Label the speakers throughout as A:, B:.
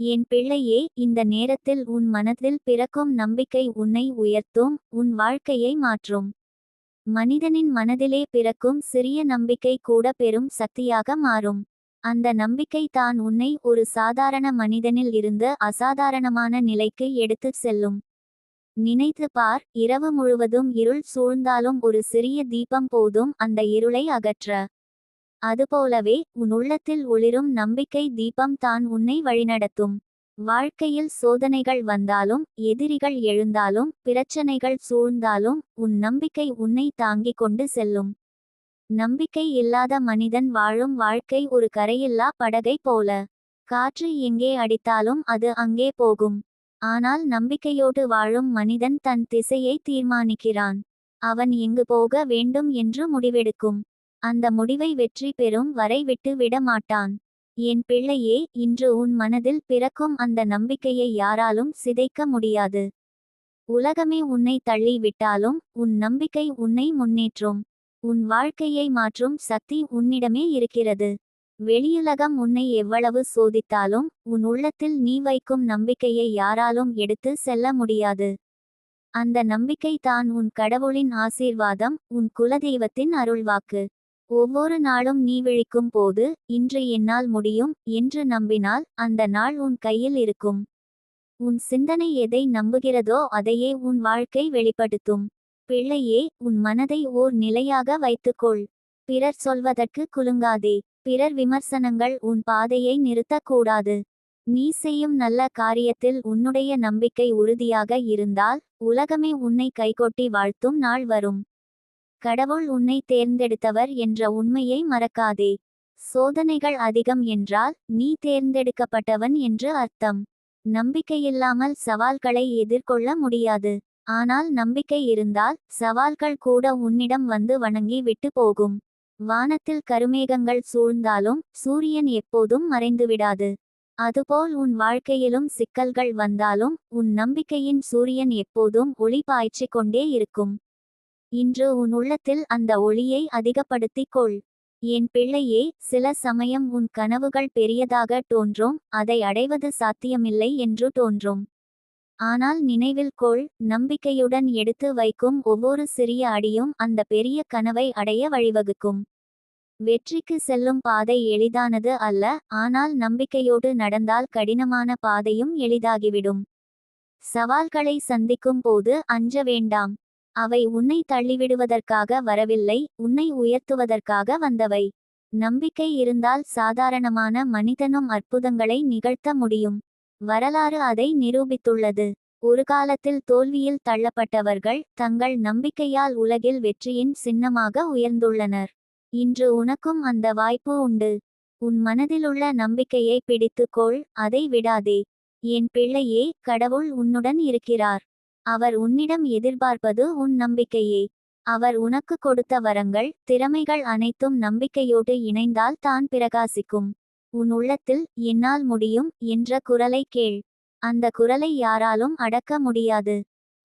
A: என் பிள்ளையே இந்த நேரத்தில் உன் மனதில் பிறக்கும் நம்பிக்கை உன்னை உயர்த்தும் உன் வாழ்க்கையை மாற்றும். மனிதனின் மனதிலே பிறக்கும் சிறிய நம்பிக்கை கூட பெரும் சக்தியாக மாறும். அந்த நம்பிக்கை தான் உன்னை ஒரு சாதாரண மனிதனில் இருந்து அசாதாரணமான நிலைக்கு எடுத்துச் செல்லும். நினைத்து பார் இரவு முழுவதும் இருள் சூழ்ந்தாலும் ஒரு சிறிய தீபம் போதும் அந்த இருளை அகற்ற. அதுபோலவே உன் உள்ளத்தில் ஒளிரும் நம்பிக்கை தீபம் தான் உன்னை வழிநடத்தும். வாழ்க்கையில் சோதனைகள் வந்தாலும் எதிரிகள் எழுந்தாலும் பிரச்சனைகள் சூழ்ந்தாலும் உன் நம்பிக்கை உன்னை தாங்கிக் கொண்டு செல்லும். நம்பிக்கை இல்லாத மனிதன் வாழும் வாழ்க்கை ஒரு கரையில்லா படகை போல. காற்று எங்கே அடித்தாலும் அது அங்கே போகும். ஆனால் நம்பிக்கையோடு வாழும் மனிதன் தன் திசையை தீர்மானிக்கிறான். அவன் எங்கு போக வேண்டும் என்று முடிவெடுக்கும். அந்த முடிவை வெற்றி பெறும் வரை விட்டு விட மாட்டான். என் பிள்ளையே இன்று உன் மனதில் பிறக்கும் அந்த நம்பிக்கையை யாராலும் சிதைக்க முடியாது. உலகமே உன்னை தள்ளி விட்டாலும் உன் நம்பிக்கை உன்னை முன்னேற்றும். உன் வாழ்க்கையை மாற்றும் சக்தி உன்னிடமே இருக்கிறது. வெளியுலகம் உன்னை எவ்வளவு சோதித்தாலும் உன் உள்ளத்தில் நீ வைக்கும் நம்பிக்கையை யாராலும் எடுத்து செல்ல முடியாது. அந்த நம்பிக்கை தான் உன் கடவுளின் ஆசீர்வாதம் உன் குலதெய்வத்தின் அருள்வாக்கு. ஒவ்வொரு நாளும் நீ விழிக்கும் போது இன்று என்னால் முடியும் என்று நம்பினால் அந்த நாள் உன் கையில் இருக்கும். உன் சிந்தனை எதை நம்புகிறதோ அதையே உன் வாழ்க்கை வெளிப்படுத்தும். பிள்ளையே உன் மனதை ஓர் நிலையாக வைத்துக்கொள். பிறர் சொல்வதற்கு குலுங்காதே. பிறர் விமர்சனங்கள் உன் பாதையை நிறுத்தக்கூடாது. நீ செய்யும் நல்ல காரியத்தில் உன்னுடைய நம்பிக்கை உறுதியாக இருந்தால் உலகமே உன்னை கைகொட்டி வாழ்த்தும் நாள் வரும். கடவுள் உன்னை தேர்ந்தெடுத்தவர் என்ற உண்மையை மறக்காதே. சோதனைகள் அதிகம் என்றால் நீ தேர்ந்தெடுக்கப்பட்டவன் என்று அர்த்தம். நம்பிக்கையில்லாமல் சவால்களை எதிர்கொள்ள முடியாது. ஆனால் நம்பிக்கை இருந்தால் சவால்கள் கூட உன்னிடம் வந்து வணங்கி விட்டு போகும். வானத்தில் கருமேகங்கள் சூழ்ந்தாலும் சூரியன் எப்போதும் மறைந்துவிடாது. அதுபோல் உன் வாழ்க்கையிலும் சிக்கல்கள் வந்தாலும் உன் நம்பிக்கையின் சூரியன் எப்போதும் ஒளி பாய்ச்சிக் கொண்டே இருக்கும். இன்று உன் உள்ளத்தில் அந்த ஒளியை அதிகப்படுத்திக் கொள். என் பிள்ளையே சில சமயம் உன் கனவுகள் பெரியதாக தோன்றும் அதை அடைவது சாத்தியமில்லை என்று தோன்றும். ஆனால் நினைவில் கொள் நம்பிக்கையுடன் எடுத்து வைக்கும் ஒவ்வொரு சிறிய அடியும் அந்த பெரிய கனவை அடைய வழிவகுக்கும். வெற்றிக்கு செல்லும் பாதை எளிதானது அல்ல ஆனால் நம்பிக்கையோடு நடந்தால் கடினமான பாதையும் எளிதாகிவிடும். சவால்களை சந்திக்கும் போது அஞ்ச வேண்டாம். அவை உன்னை தள்ளிவிடுவதற்காக வரவில்லை உன்னை உயர்த்துவதற்காக வந்தவை. நம்பிக்கை இருந்தால் சாதாரணமான மனிதனும் அற்புதங்களை நிகழ்த்த முடியும். வரலாறு அதை நிரூபித்துள்ளது. ஒரு காலத்தில் தோல்வியில் தள்ளப்பட்டவர்கள் தங்கள் நம்பிக்கையால் உலகில் வெற்றியின் சின்னமாக உயர்ந்துள்ளனர். இன்று உனக்கும் அந்த வாய்ப்பு உண்டு. உன் மனதிலுள்ள நம்பிக்கையை பிடித்துக்கொள் அதை விடாதே. என் பிள்ளையே கடவுள் உன்னுடன் இருக்கிறார். அவர் உன்னிடம் எதிர்பார்ப்பது உன் நம்பிக்கையே. அவர் உனக்கு கொடுத்த வரங்கள் திறமைகள் அனைத்தும் நம்பிக்கையோடு இணைந்தால் தான் பிரகாசிக்கும். உன் உள்ளத்தில் என்னால் முடியும் என்ற குரலை கேள். அந்த குரலை யாராலும் அடக்க முடியாது.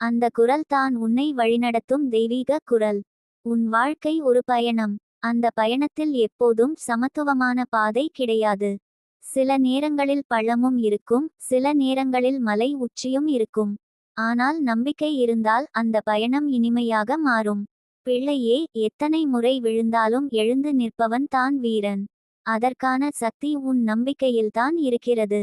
A: அந்த குரல் தான் உன்னை வழிநடத்தும் தெய்வீக குரல். உன் வாழ்க்கை ஒரு பயணம். அந்த பயணத்தில் எப்போதும் சமத்துவமான பாதை கிடையாது. சில நேரங்களில் பள்ளமும் இருக்கும் சில நேரங்களில் மலை உச்சியும் இருக்கும். ஆனால் நம்பிக்கை இருந்தால் அந்த பயணம் இனிமையாக மாறும். பிள்ளையே எத்தனை முறை விழுந்தாலும் எழுந்து நிற்பவன் தான் வீரன். அதற்கான சக்தி உன் நம்பிக்கையில்தான் இருக்கிறது.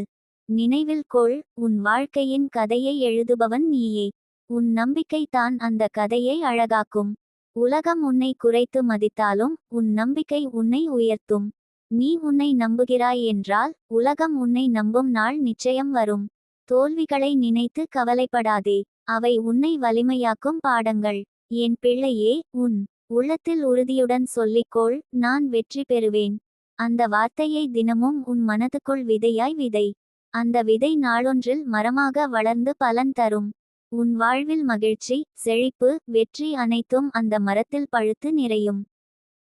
A: நினைவில் கொள் உன் வாழ்க்கையின் கதையை எழுதுபவன் நீயே. உன் நம்பிக்கை தான் அந்த கதையை அழகாக்கும். உலகம் உன்னை குறைத்து மதித்தாலும் உன் நம்பிக்கை உன்னை உயர்த்தும். நீ உன்னை நம்புகிறாய் என்றால் உலகம் உன்னை நம்பும் நாள் நிச்சயம் வரும். தோல்விகளை நினைத்து கவலைப்படாதே. அவை உன்னை வலிமையாக்கும் பாடங்கள். என் பிள்ளையே உன் உள்ளத்தில் உறுதியுடன் சொல்லிக்கொள் நான் வெற்றி பெறுவேன். அந்த வார்த்தையை தினமும் உன் மனதுக்குள் விதையாய் விதை. அந்த விதை நாளொன்றில் மரமாக வளர்ந்து பலன் தரும். உன் வாழ்வில் மகிழ்ச்சி செழிப்பு வெற்றி அனைத்தும் அந்த மரத்தில் பழுத்து நிறையும்.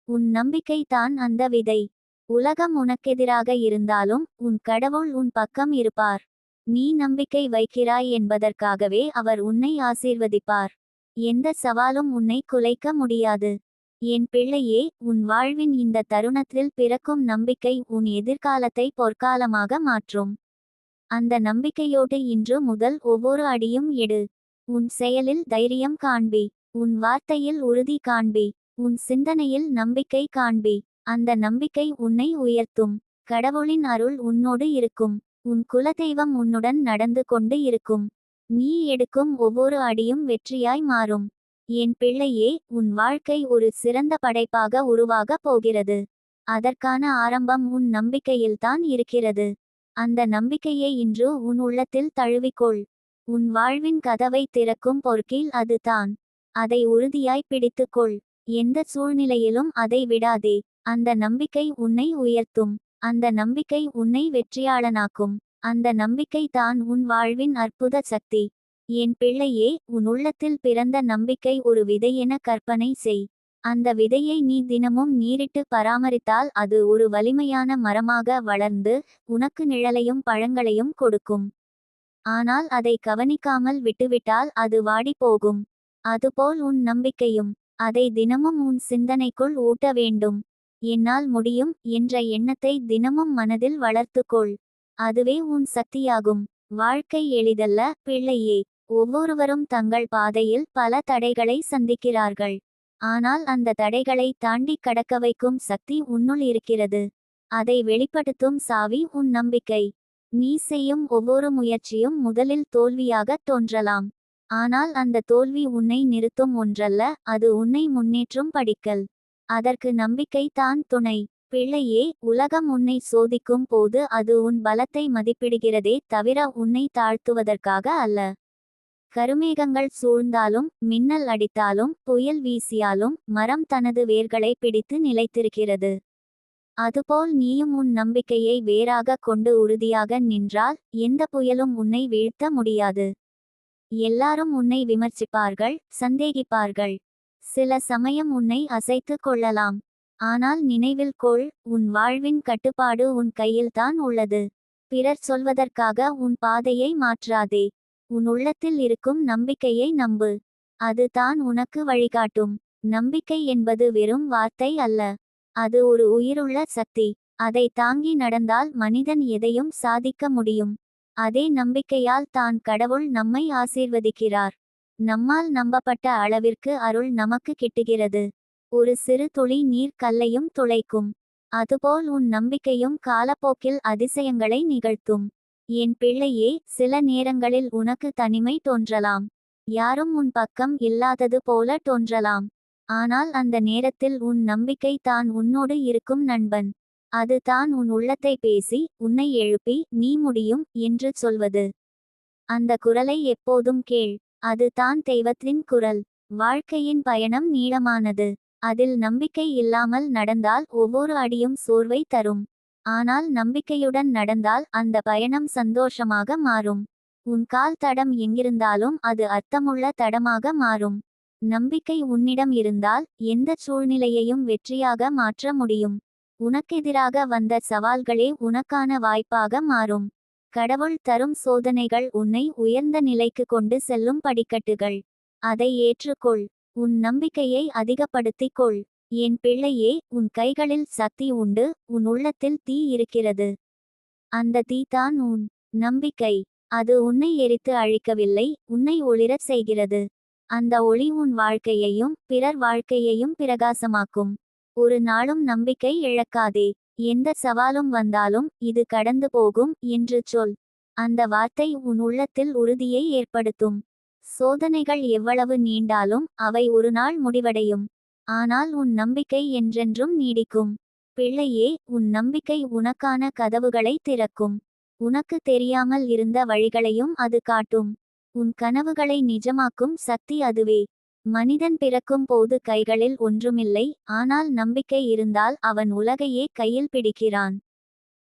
A: உன் நம்பிக்கை தான் அந்த விதை. உலகம் உனக்கெதிராக இருந்தாலும் உன் கடவுள் உன் பக்கம் இருப்பார். நீ நம்பிக்கை வைக்கிறாய் என்பதற்காகவே அவர் உன்னை ஆசீர்வதிப்பார். எந்த சவாலும் உன்னை குலைக்க முடியாது. என் பிள்ளையே உன் வாழ்வின் இந்த தருணத்தில் பிறக்கும் நம்பிக்கை உன் எதிர்காலத்தை பொற்காலமாக மாற்றும். அந்த நம்பிக்கையோடு இன்று முதல் ஒவ்வொரு அடியும் எடு. உன் செயலில் தைரியம் காண்பி. உன் வார்த்தையில் உறுதி காண்பி. உன் சிந்தனையில் நம்பிக்கை காண்பி. அந்த நம்பிக்கை உன்னை உயர்த்தும். கடவுளின் அருள் உன்னோடு இருக்கும். உன் குலதெய்வம் உன்னுடன் நடந்து கொண்டு இருக்கும். நீ எடுக்கும் ஒவ்வொரு அடியும் வெற்றியாய் மாறும். என் பிள்ளையே உன் வாழ்க்கை ஒரு சிறந்த படைப்பாக உருவாகப் போகிறது. அதற்கான ஆரம்பம் உன் நம்பிக்கையில்தான் இருக்கிறது. அந்த நம்பிக்கையை இன்று உன் உள்ளத்தில் தழுவிக்கொள். உன் வாழ்வின் கதவை திறக்கும் பொறுக்கில் அதுதான் அதை உறுதியாய் பிடித்துக்கொள். எந்த சூழ்நிலையிலும் அதை விடாதே. அந்த நம்பிக்கை உன்னை உயர்த்தும். அந்த நம்பிக்கை உன்னை வெற்றியாளனாக்கும். அந்த நம்பிக்கை தான் உன் வாழ்வின் அற்புத சக்தி. என் பிள்ளையே உன் உள்ளத்தில் பிறந்த நம்பிக்கை ஒரு விதையென கற்பனை செய். அந்த விதையை நீ தினமும் நீரிட்டு பராமரித்தால் அது ஒரு வலிமையான மரமாக வளர்ந்து உனக்கு நிழலையும் பழங்களையும் கொடுக்கும். ஆனால் அதை கவனிக்காமல் விட்டுவிட்டால் அது வாடி போகும் அதுபோல் உன் நம்பிக்கையும் அதை தினமும் உன் சிந்தனைக்குள் ஊட்ட வேண்டும். என்னால் முடியும் என்ற எண்ணத்தை தினமும் மனதில் வளர்த்துக்கொள். அதுவே உன் சக்தியாகும். வாழ்க்கை எளிதல்ல பிள்ளையே. ஒவ்வொருவரும் தங்கள் பாதையில் பல தடைகளை சந்திக்கிறார்கள். ஆனால் அந்த தடைகளை தாண்டி கடக்க வைக்கும் சக்தி உன்னுள் இருக்கிறது. அதை வெளிப்படுத்தும் சாவி உன் நம்பிக்கை. நீ செய்யும் ஒவ்வொரு முயற்சியும் முதலில் தோல்வியாக தோன்றலாம். ஆனால் அந்த தோல்வி உன்னை நிறுத்தும் ஒன்றல்ல அது உன்னை முன்னேற்றும் படிக்கல். அதற்கு நம்பிக்கை தான் துணை. பிள்ளையே உலகம் உன்னை சோதிக்கும் போது அது உன் பலத்தை மதிப்பிடுகிறதே தவிர உன்னை தாழ்த்துவதற்காக அல்ல. கருமேகங்கள் சூழ்ந்தாலும் மின்னல் அடித்தாலும் புயல் வீசியாலும் மரம் தனது வேர்களை பிடித்து நிலைத்திருக்கிறது. அதுபோல் நீயும் உன் நம்பிக்கையை வேறாக கொண்டு உறுதியாக நின்றால் எந்த புயலும் உன்னை வீழ்த்த முடியாது. எல்லாரும் உன்னை விமர்சிப்பார்கள் சந்தேகிப்பார்கள். சில சமயம் உன்னை அசைத்து கொள்ளலாம். ஆனால் நினைவில் கொள் உன் வாழ்வின் கட்டுப்பாடு உன் கையில்தான் உள்ளது. பிறர் சொல்வதற்காக உன் பாதையை மாற்றாதே. உன் உள்ளத்தில் இருக்கும் நம்பிக்கையை நம்பு. அது தான் உனக்கு வழிகாட்டும். நம்பிக்கை என்பது வெறும் வார்த்தை அல்ல. அது ஒரு உயிருள்ள சக்தி. அதை தாங்கி நடந்தால் மனிதன் எதையும் சாதிக்க முடியும். அதே நம்பிக்கையால் தான் கடவுள் நம்மை ஆசீர்வதிக்கிறார். நம்மால் நம்பப்பட்ட அளவிற்கு அருள் நமக்கு கிட்டுகிறது. ஒரு சிறு துளி நீர் கல்லையும் துளைக்கும். அதுபோல் உன் நம்பிக்கையும் காலப்போக்கில் அதிசயங்களை நிகழ்த்தும். என் பிள்ளையே சில நேரங்களில் உனக்கு தனிமை தோன்றலாம். யாரும் உன் பக்கம் இல்லாதது போல தோன்றலாம். ஆனால் அந்த நேரத்தில் உன் நம்பிக்கை தான் உன்னோடு இருக்கும் நண்பன். அது தான் உன் உள்ளத்தை பேசி உன்னை எழுப்பி நீ முடியும் என்று சொல்வது. அந்த குரலை எப்போதும் கேள். அது தான் தெய்வத்தின் குரல். வாழ்க்கையின் பயணம் நீளமானது. அதில் நம்பிக்கை இல்லாமல் நடந்தால் ஒவ்வொரு அடியும் சோர்வை தரும். ஆனால் நம்பிக்கையுடன் நடந்தால் அந்த பயணம் சந்தோஷமாக மாறும். உன் கால் தடம் எங்கிருந்தாலும் அது அர்த்தமுள்ள தடமாக மாறும். நம்பிக்கை உன்னிடம் இருந்தால் எந்த சூழ்நிலையையும் வெற்றியாக மாற்ற முடியும். உனக்கெதிராக வந்த சவால்களே உனக்கான வாய்ப்பாக மாறும். கடவுள் தரும் சோதனைகள் உன்னை உயர்ந்த நிலைக்கு கொண்டு செல்லும் படிக்கட்டுகள். அதை ஏற்றுக்கொள். உன் நம்பிக்கையை அதிகப்படுத்திக் கொள் என் பிள்ளையே உன் கைகளில் சக்தி உண்டு. உன் உள்ளத்தில் தீ இருக்கிறது. அந்த தீ தான் உன் நம்பிக்கை. அது உன்னை எரித்து அழிக்கவில்லை. உன்னை ஒளிரச் செய்கிறது. அந்த ஒளி உன் வாழ்க்கையையும் பிறர் வாழ்க்கையையும் பிரகாசமாக்கும். ஒரு நாளும் நம்பிக்கை இழக்காதே. எந்த சவாலும் வந்தாலும் இது கடந்து போகும் என்று சொல். அந்த வார்த்தை உன் உள்ளத்தில் உறுதியை ஏற்படுத்தும். சோதனைகள் எவ்வளவு நீண்டாலும் அவை ஒரு நாள் முடிவடையும். ஆனால் உன் நம்பிக்கை என்றென்றும் நீடிக்கும். பிள்ளையே உன் நம்பிக்கை உனக்கான கதவுகளை திறக்கும். உனக்கு தெரியாமல் இருந்த வழிகளையும் அது காட்டும். உன் கனவுகளை நிஜமாக்கும் சக்தி அதுவே. மனிதன் பிறக்கும் போது கைகளில் ஒன்றுமில்லை ஆனால் நம்பிக்கை இருந்தால் அவன் உலகையே கையில் பிடிக்கிறான்.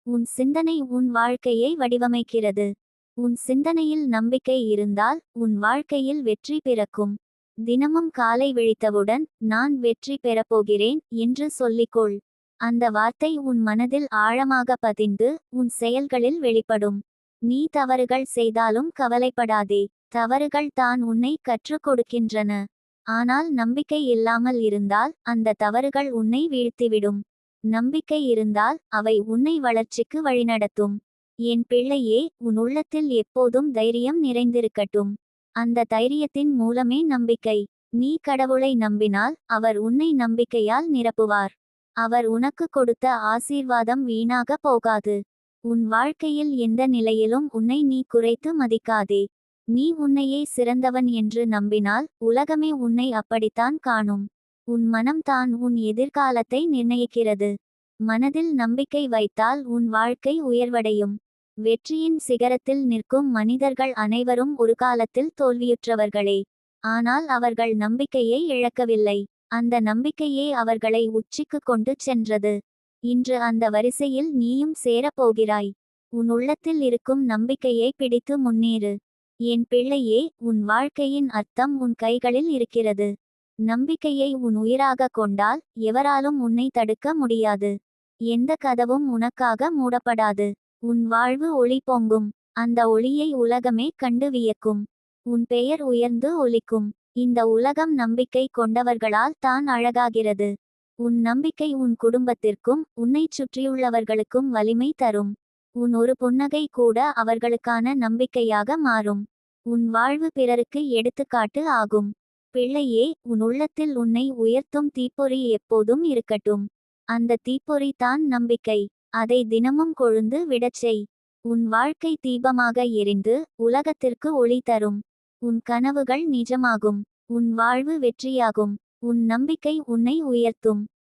A: உன் சிந்தனை உன் வாழ்க்கையை வடிவமைக்கிறது. உன் சிந்தனையில் நம்பிக்கை இருந்தால் உன் வாழ்க்கையில் வெற்றி பிறக்கும். தினமும் காலை விழித்தவுடன் நான் வெற்றி பெறப்போகிறேன் என்று சொல்லிக்கொள். அந்த வார்த்தை உன் மனதில் ஆழமாக பதிந்து உன் செயல்களில் வெளிப்படும். நீ தவறுகள் செய்தாலும் கவலைப்படாதே. தவறுகள் தான் உன்னை கற்றுக் கொடுக்கின்றன. ஆனால் நம்பிக்கை இல்லாமல் இருந்தால் அந்த தவறுகள் உன்னை வீழ்த்திவிடும். நம்பிக்கை இருந்தால் அவை உன்னை வளர்ச்சிக்கு வழிநடத்தும். என் பிள்ளையே உன் உள்ளத்தில் எப்போதும் தைரியம் நிறைந்திருக்கட்டும். அந்த தைரியத்தின் மூலமே நம்பிக்கை. நீ கடவுளை நம்பினால் அவர் உன்னை நம்பிக்கையால் நிரப்புவார். அவர் உனக்கு கொடுத்த ஆசீர்வாதம் வீணாக போகாது. உன் வாழ்க்கையில் எந்த நிலையிலும் உன்னை நீ குறைத்து மதிக்காதே. நீ உன்னையே சிறந்தவன் என்று நம்பினால் உலகமே உன்னை அப்படித்தான் காணும். உன் மனம் தான் உன் எதிர்காலத்தை நிர்ணயிக்கிறது. மனதில் நம்பிக்கை வைத்தால் உன் வாழ்க்கை உயர்வடையும். வெற்றியின் சிகரத்தில் நிற்கும் மனிதர்கள் அனைவரும் ஒரு காலத்தில் தோல்வியுற்றவர்களே. ஆனால் அவர்கள் நம்பிக்கையை இழக்கவில்லை. அந்த நம்பிக்கையே அவர்களை உச்சிக்கு கொண்டு சென்றது. இன்று அந்த வரிசையில் நீயும் சேரப்போகிறாய். உன் உள்ளத்தில் இருக்கும் நம்பிக்கையை பிடித்து முன்னேறு. என் பிள்ளையே உன் வாழ்க்கையின் அர்த்தம் உன் கைகளில் இருக்கிறது. நம்பிக்கையை உன் உயிராக கொண்டால் எவராலும் உன்னை தடுக்க முடியாது. எந்த கதவும் உனக்காக மூடப்படாது. உன் வாழ்வு ஒளி பொங்கும். அந்த ஒளியை உலகமே கண்டு வியக்கும். உன் பெயர் உயர்ந்து ஒலிக்கும். இந்த உலகம் நம்பிக்கை கொண்டவர்களால் தான் அழகாகிறது. உன் நம்பிக்கை உன் குடும்பத்திற்கும் உன்னைச் சுற்றியுள்ளவர்களுக்கும் வலிமை தரும். உன் ஒரு புன்னகை கூட அவர்களுக்கான நம்பிக்கையாக மாறும். உன் வாழ்வு பிறருக்கு எடுத்துக்காட்டு ஆகும். பிள்ளையே உன் உள்ளத்தில் உன்னை உயர்த்தும் தீப்பொறி எப்போதும் இருக்கட்டும். அந்த தீப்பொறி தான் நம்பிக்கை. அதை தினமும் கொழுந்து விடச் செய். உன் வாழ்க்கை தீபமாக எரிந்து உலகத்திற்கு ஒளி தரும். உன் கனவுகள் நிஜமாகும். உன் வாழ்வு வெற்றியாகும். உன் நம்பிக்கை உன்னை உயர்த்தும்.